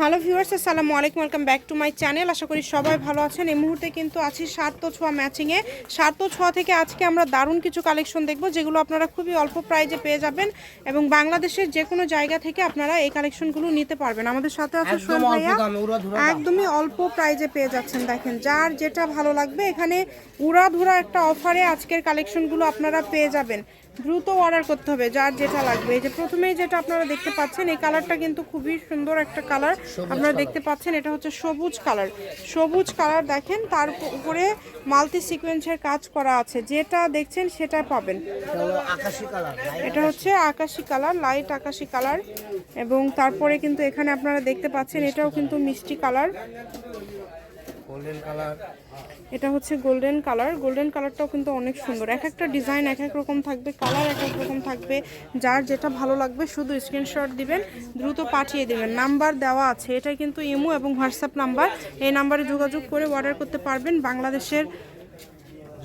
Hello viewers আসসালামু আলাইকুম welcome back to my channel. আশা করি সবাই ভালো আছেন। এই মুহূর্তে কিন্তু আছি সার্ত ছোঁয়া ম্যাচিংয়ে সার্ত ছোঁয়া থেকে আজকে আমরা দারুণ কিছু কালেকশন দেখব যেগুলো আপনারা খুবই অল্প প্রাইজে পেয়ে যাবেন এবং বাংলাদেশের যে কোনো জায়গা থেকে আপনারা এই কালেকশনগুলো নিতে পারবেন। আমাদের সাথে আছে সোহেল ভাইয়া। একদমই অল্প প্রাইজে পেয়ে যাচ্ছেন দেখেন। যার যেটা ভালো লাগবে এখানে উড়াধুরা একটা অফারে আজকের কালেকশনগুলো আপনারা পেয়ে যাবেন। দ্রুত অর্ডার করতে হবে যার যেটা লাগবে। এই যে প্রথমেই যেটা আপনারা দেখতে পাচ্ছেন এই কালারটা কিন্তু খুবই সুন্দর একটা কালার আপনারা দেখতে পাচ্ছেন এটা হচ্ছে সবুজ কালার সবুজ কালার দেখেন তার উপরে মাল্টি সিকোয়েন্সের কাজ করা আছে। যেটা দেখছেন সেটা পাবেন। এটা কালার এটা হচ্ছে আকাশি কালার লাইট আকাশি কালার এবং তারপরে কিন্তু এখানে আপনারা দেখতে পাচ্ছেন এটাও কিন্তু মিষ্টি কালার গোল্ডেন কালার এটা হচ্ছে গোল্ডেন কালার গোল্ডেন কালারটাও কিন্তু অনেক সুন্দর। এক একটা ডিজাইন এক এক রকম থাকবে কালার এক এক রকম থাকবে। যার যেটা ভালো লাগবে শুধু স্ক্রিনশট দিবেন দ্রুত পাঠিয়ে দেবেন। নাম্বার দেওয়া আছে। এটা কিন্তু ইমো এবং হোয়াটসঅ্যাপ নাম্বার। এই নাম্বারে যোগাযোগ করে অর্ডার করতে পারবেন বাংলাদেশের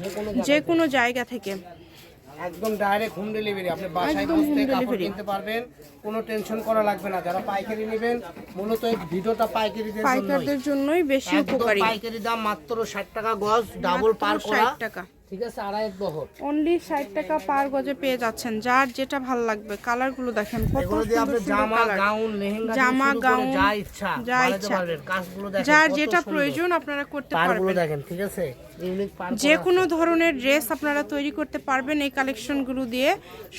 যে কোনো যে কোনো জায়গা থেকে। একদম ডাইরেক্ট হোম ডেলিভারি আপনি বাসায় বসে কাপড় কিনতে পারবেন কোনো টেনশন করা লাগবে না। যারা পাইকারি নেবেন মূলত এই ভিডিওটা পাইকারিদের জন্যই। পাইকারদের জন্যই বেশি উপকারী। পাইকারি দাম মাত্র 60 টাকা গজ ডাবল পার করা। ষাট টাকা। ঠিক আছে আড়াই বহর। অনলি ষাট টাকা পার গজে পেয়ে যাচ্ছেন যার যেটা ভালো লাগবে। কালারগুলো দেখেন কত সুন্দর জামা গাউন লেহেঙ্গা জামা, গাউন, যা ইচ্ছা যা ইচ্ছা। যার যেটা প্রয়োজন আপনারা করতে পারবেন। দেখেন ঠিক আছে? যে কোনো ধরনের ড্রেস আপনারা তৈরি করতে পারবেন এই কালেকশনগুলো দিয়ে।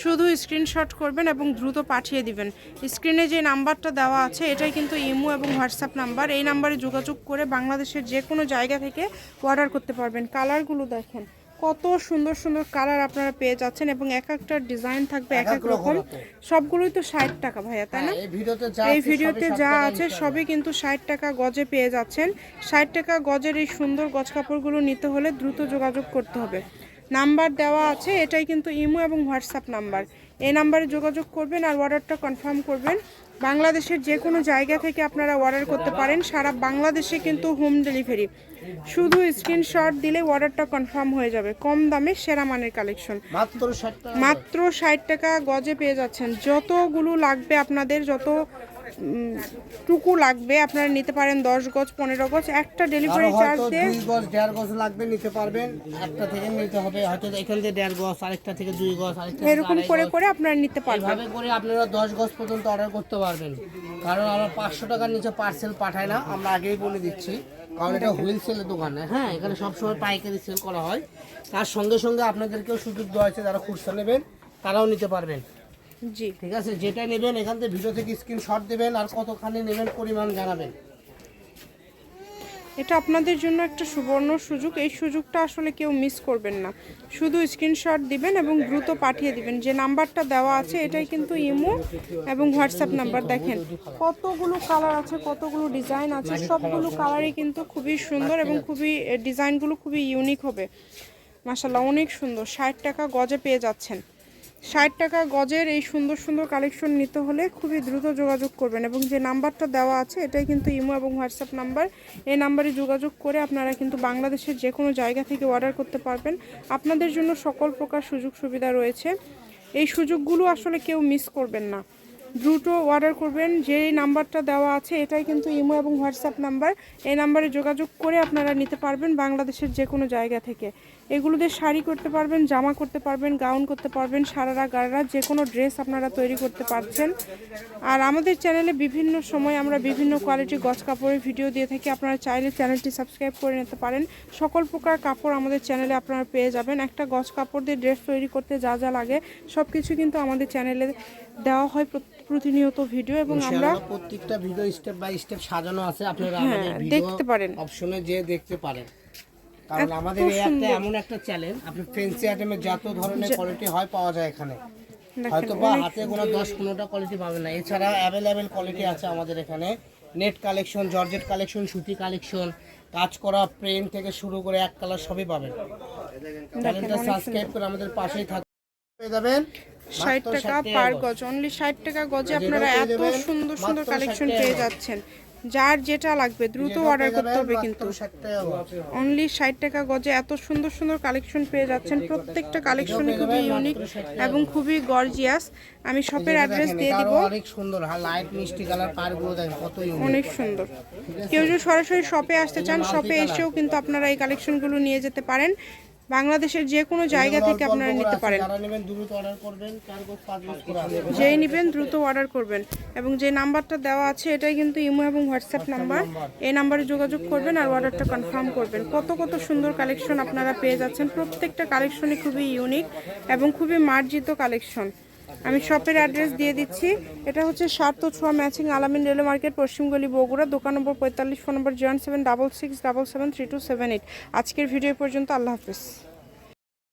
শুধু স্ক্রিনশট করবেন এবং দ্রুত পাঠিয়ে দিবেন। স্ক্রিনে যে নাম্বারটা দেওয়া আছে এটাই কিন্তু ইমো এবং হোয়াটসঅ্যাপ নাম্বার। এই নাম্বারে যোগাযোগ করে বাংলাদেশের যে কোনো জায়গা থেকে অর্ডার করতে পারবেন। কালারগুলো দেখেন। কত সুন্দর সুন্দর কালার আপনারা পেয়ে যাচ্ছেন এবং এক একটা ডিজাইন থাকবে এক এক রকম। সবগুলোই তো ষাট টাকা ভাইয়া তাই না? হ্যাঁ, এই ভিডিওতে যা আছে ভিডিওতে সবই যা 60 টাকা আছে ইনশাআল্লাহ। সবই কিন্তু ষাট টাকা গজে পেয়ে যাচ্ছেন। ষাট টাকা গজের এই সুন্দর গজ কাপড়গুলো নিতে হলে দ্রুত যোগাযোগ করতে হবে। নাম্বার দেওয়া আছে এটাই কিন্তু ইমো এবং হোয়াটসঅ্যাপ নাম্বার। এই নাম্বারে যোগাযোগ করবেন আর অর্ডারটা কনফার্ম করবেন। বাংলাদেশের যে কোনো জায়গা থেকে আপনারা অর্ডার করতে পারেন। সারা বাংলাদেশে কিন্তু হোম ডেলিভারি। শুধু স্ক্রিনশট দিলে অর্ডারটা কনফার্ম হয়ে যাবে। কম দামে সেরা মানের কালেকশন। মাত্র 60 টাকা মাত্র ষাট টাকা গজে পেয়ে যাচ্ছেন। যতগুলো লাগবে আপনাদের যত টুকু লাগবে আপনারা নিতে পারেন দশ গজ পনেরো গজ একটা ডেলিভারি চার্জ দিয়ে দুই গজ দেড় গজ লাগবে নিতে পারবেন। একটা থেকে নিতে হবে হয়তো এখান থেকে দেড় গজ আরেকটা থেকে দুই গজ আরেকটা এরকম করে করে আপনারা নিতে পারবেন। এইভাবে করে আপনারা দশ গজ পর্যন্ত অর্ডার করতে পারবেন। কারণ আমরা পাঁচশো টাকার নিচে পার্সেল পাঠাই না আমরা আগেই বলে দিচ্ছি। কারণ এটা হোলসেলের দোকান হ্যাঁ? এখানে সবসময় পাইকারি সেল করা হয়। তার সঙ্গে সঙ্গে আপনাদেরকেও সুযোগ দেওয়া হয়েছে যারা খুচরা নেবেন তারাও নিতে পারবেন। জি। ঠিক আছে যেটা নেবেন এখান থেকে ভিডিও থেকে স্ক্রিনশট দেবেন আর কতখানি নেবেন পরিমাণ জানাবেন। এটা আপনাদের জন্য একটা সুবর্ণ সুযোগ। এই সুযোগটা আসলে কেউ মিস করবেন না। শুধু স্ক্রিনশট দিবেন এবং দ্রুত পাঠিয়ে দিবেন। যে নাম্বারটা দেওয়া আছে এটাই কিন্তু ইমো এবং হোয়াটসঅ্যাপ নাম্বার দেখেন। কতগুলো কালার আছে কতগুলো ডিজাইন আছে সবগুলো কালারই কিন্তু খুবই সুন্দর এবং খুবই ডিজাইনগুলো খুবই ইউনিক হবে। মাসাল্লাহ অনেক সুন্দর। ষাট টাকা গজে পেয়ে যাচ্ছেন। ষাট টাকা গজের এই সুন্দর সুন্দর কালেকশন নিতে হলে খুবই দ্রুত যোগাযোগ করবেন এবং যে নাম্বারটা দেওয়া আছে, এটাই কিন্তু ইমো এবং হোয়াটসঅ্যাপ নাম্বার। এই নাম্বারে যোগাযোগ করে আপনারা কিন্তু বাংলাদেশের যে কোনো জায়গা থেকে অর্ডার করতে পারবেন। আপনাদের জন্য সকল প্রকার সুযোগ সুবিধা রয়েছে। এই সুযোগগুলো আসলে কেউ মিস করবেন না। দ্রুত অর্ডার করবেন। যে নাম্বারটা দেওয়া আছে, এটাই কিন্তু ইমো এবং হোয়াটসঅ্যাপ নাম্বার। এই নাম্বারে যোগাযোগ করে আপনারা নিতে পারবেন বাংলাদেশের যে কোনো জায়গা থেকে। এগুলো দিয়ে শাড়ি করতে পারবেন জামা করতে পারবেন গাউন করতে পারবেন সারারা গারারা যে কোনো ড্রেস আপনারা তৈরি করতে পারছেন। আর আমাদের চ্যানেলে বিভিন্ন সময় আমরা বিভিন্ন কোয়ালিটি গজ কাপড়ের ভিডিও দিয়ে থাকি। আপনারা চাইলে চ্যানেলটি সাবস্ক্রাইব করে নিতে পারেন। সকল প্রকার কাপড় আমাদের চ্যানেলে আপনারা পেয়ে যাবেন। একটা গজ কাপড় দিয়ে ড্রেস তৈরি করতে যা যা লাগে সব কিছু কিন্তু আমাদের চ্যানেলে দেওয়া হয় প্রতিনিয়ত ভিডিও এবং আমরা প্রত্যেকটা ভিডিও স্টেপ বাই স্টেপ সাজানো আছে। আপনারা হ্যাঁ, দেখতে পারেন। অপশনে যে দেখতে পারেন। কারণ আমাদের এই একটা এমন একটা চ্যানেল আপনি ফেন্সি আইটেমের যত ধরনের কোয়ালিটি হয় পাওয়া যায় এখানে। হয়তো বা হাতে কোনো দশ পনেরোটা কোয়ালিটি পাবেন না। এছাড়া অ্যাভেলেবেল কোয়ালিটি আছে আমাদের এখানে। নেট কালেকশন জর্জেট কালেকশন সুতি কালেকশন কাজ করা প্রেম থেকে শুরু করে এক কালার সবই পাবেন। চ্যানেলটা সাবস্ক্রাইব করে আমাদের পাশেই থাকবে পেয়ে যাবেন ষাট টাকা পার। গজ। অনলি ষাট টাকা গজে আপনারা এত সুন্দর সুন্দর কালেকশন পেয়ে যাচ্ছেন। যার যেটা লাগবে দ্রুত অর্ডার করতে হবে কিন্তু। অনলি ষাট টাকা গজে এত সুন্দর সুন্দর কালেকশন পেয়ে যাচ্ছেন। প্রত্যেকটা কালেকশনই খুবই ইউনিক এবং খুবই গর্জিয়াস আমি শপের অ্যাড্রেস দিয়ে দিব। অনেক সুন্দর। লাইট মিষ্টি কালার পারগুলো দেখেন কত অনেক সুন্দর। কেউ যদি সরাসরি শপে আসতে চান শপে এসেও কিন্তু আপনারা এই কালেকশনগুলো নিয়ে যেতে পারেন। বাংলাদেশের যে কোনো জায়গা থেকে আপনারা নিতে পারেন। আসবে। যেই নেবেন দ্রুত অর্ডার করবেন। এবং যে নাম্বারটা দেওয়া আছে এটাই কিন্তু ইমো এবং হোয়াটসঅ্যাপ নাম্বার। এই নাম্বারে যোগাযোগ করবেন আর অর্ডারটা কনফার্ম করবেন। কত কত সুন্দর কালেকশন আপনারা পেয়ে যাচ্ছেন। প্রত্যেকটা কালেকশনই খুবই ইউনিক এবং খুবই মার্জিত কালেকশন আমি শপের অ্যাড্রেস দিয়ে দিচ্ছি। এটা হচ্ছে সার্থ ছোঁয়া ম্যাচিং আলামিন রেলওয়ে মার্কেট পশ্চিমগলি বগুড়া, দোকান নম্বর পঁয়তাল্লিশ, phone number zero seven double six double seven three two seven eight আজকের ভিডিও পর্যন্ত, আল্লাহ হাফিজ।